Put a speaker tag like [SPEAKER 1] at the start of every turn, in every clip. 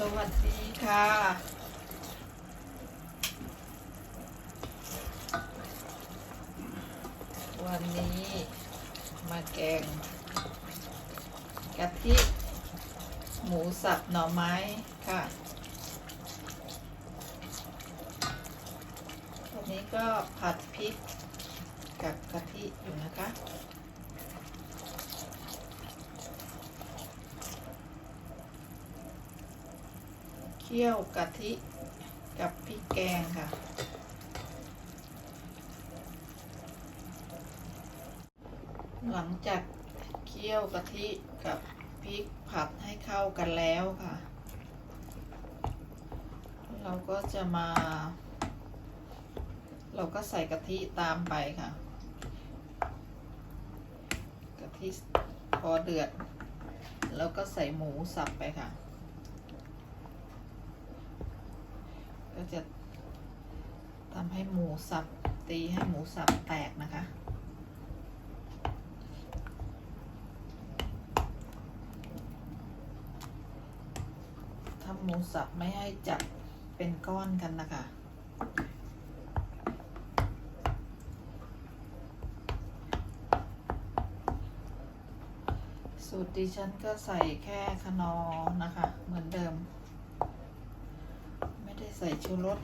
[SPEAKER 1] สวัสดีค่ะ วันนี้มาแกงกะทิหมูสับหน่อไม้ค่ะ วันนี้ก็ผัดพริกกับกะทิอยู่นะคะ เคี่ยวกะทิกับพริกแกงค่ะ หลังจากเคี่ยวกะทิกับพริกผัดให้เข้ากันแล้วค่ะ เราก็จะมา เราก็ใส่กะทิตามไปค่ะ กะทิพอเดือด แล้วก็ใส่หมูสับไปค่ะ ก็จะทำให้หมูสับตีให้หมูสับแตกนะคะ ทำหมูสับไม่ให้จับเป็นก้อนกันนะคะสูตรดิฉันก็ใส่แค่คนอนะคะ เหมือนเดิม ได้ใส่ชูรส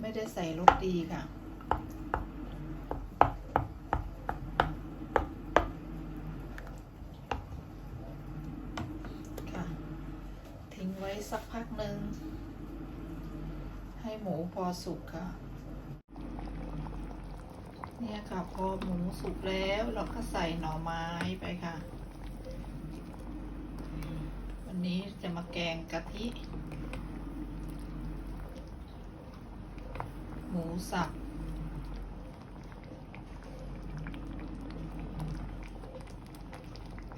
[SPEAKER 1] ไม่ได้ใส่รสดีค่ะ ค่ะ ทิ้งไว้สักพักหนึ่ง ให้หมูพอสุกค่ะ เนี่ยค่ะ พอหมูสุกแล้วเราก็ใส่หน่อไม้ไปค่ะ วันนี้จะมาแกงกะทิ หมูสับ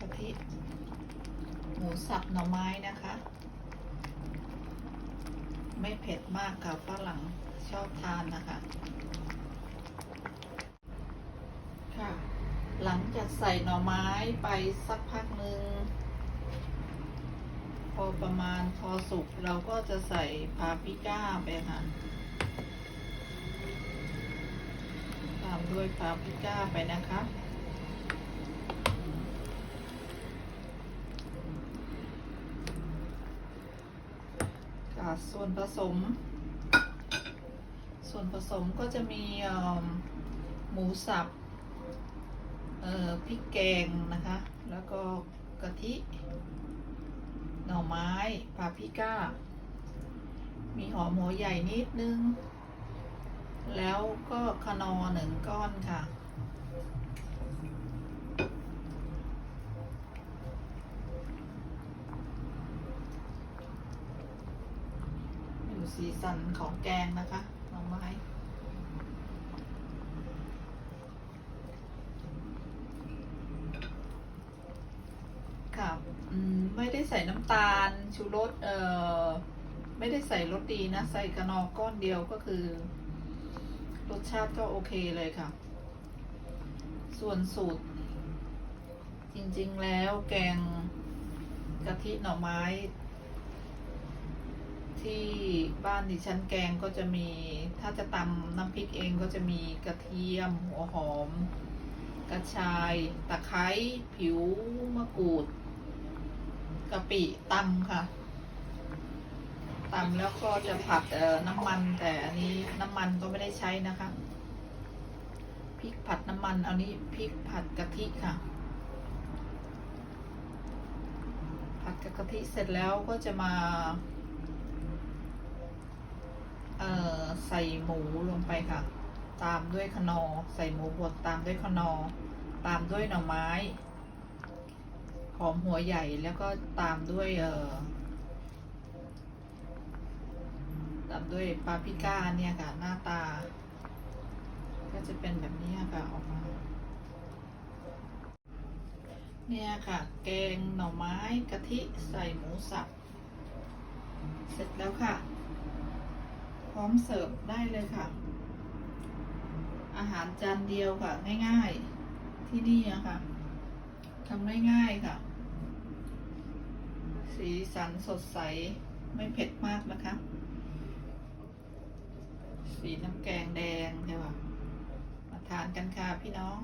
[SPEAKER 1] กะทิ หมูสับหน่อไม้นะคะ ไม่เผ็ดมากค่ะฝรั่งชอบทานนะคะ ค่ะ หลังจากใส่หน่อไม้ไปสักพักหนึ่ง อประมาณพอสุกเราก็จะใส่พาปริก้าไปค่ะตามด้วยพาปริก้าไปนะคะค่ะส่วนผสม ส่วนผสมก็จะมีหมูสับพริกแกงนะคะ แล้วก็กะทิ น่อไม้ปาพิก้า มีหอมหัวใหญ่นิดนึง แล้วก็ขนอหนึ่งก้อนค่ะ อยู่สีสันของแกงนะคะอืมไม่ได้ใส่น้ำตาลชูรสเอ่อไม่ได้ใส่รสดีนะ ใส่กระนอก้อนเดียวก็คือ รสชาติก็โอเคเลยค่ะ ส่วนสูตร จริงๆแล้วแกงกะทิหน่อไม้ ที่บ้านดิฉันแกงก็จะมี ถ้าจะตำน้ำพริกเองก็จะมีกระเทียม หัวหอม กระชาย ตะไคร้ ผิวมะกรูด กะปิตำค่ะตำแล้วก็จะผัดเอ่อน้ำมันแต่อันนี้น้ำมันก็ไม่ได้ใช้นะคะพริกผัดน้ำมันเอานี้พริกผัดกะทิค่ะ ผัดกับกะทิเสร็จแล้วก็จะมาเอ่อใส่หมูลงไปค่ะ ตามด้วยคนอ ใส่หมูบดตามด้วยคนอ ตามด้วยหน่อไม้ อมหัวใหญ่แล้วก็ตามด้วยเอ่อตามด้วยปาปริก้าเนี่ยค่ะ หน้าตา ก็จะเป็นแบบนี้ค่ะออกมา เนี่ยค่ะ แกงหน่อไม้กะทิใส่หมูสับ เสร็จแล้วค่ะ พร้อมเสิร์ฟได้เลยค่ะ อาหารจานเดียวค่ะ ง่ายๆ ที่นี่อะค่ะทำง่ายๆค่ะ สีสันสดใสไม่เผ็ดมากนะคะ สีน้ำแกงแดงใช่ป่ะมาทานกันค่ะพี่น้อง